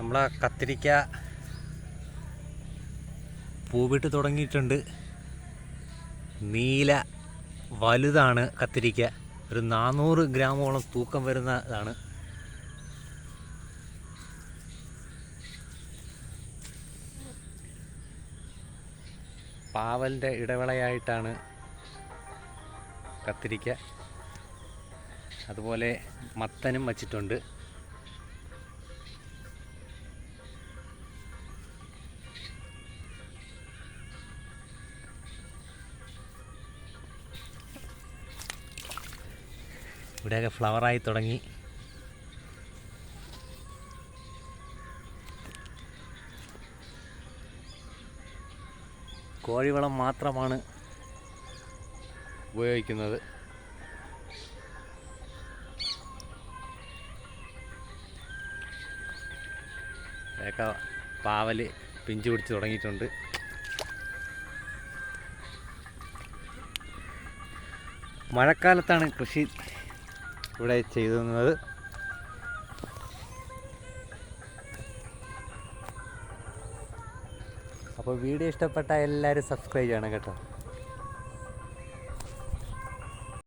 നമ്മളെ കത്തിരിക്ക പൂവിട്ട് തുടങ്ങിയിട്ടുണ്ട്. നീല വലുതാണ് കത്തിരിക്ക. ഒരു നാനൂറ് ഗ്രാമോളം തൂക്കം വരുന്നതാണ്. പാവലിന്റെ ഇടവേളയായിട്ടാണ് കത്തിരിക്ക. അതുപോലെ മത്തനും വച്ചിട്ടുണ്ട്. ഇവിടെയൊക്കെ ഫ്ലവറായി തുടങ്ങി. കോഴിവളം മാത്രമാണ് ഉപയോഗിക്കുന്നത്. ഇതൊക്കെ പാവൽ പിഞ്ചു പിടിച്ച് തുടങ്ങിയിട്ടുണ്ട്. മഴക്കാലത്താണ് കൃഷി ഇവിടെ ചെയ്തു തന്നത്. അപ്പോൾ വീഡിയോ ഇഷ്ടപ്പെട്ട എല്ലാവരും സബ്സ്ക്രൈബ് ചെയ്യണം കേട്ടോ.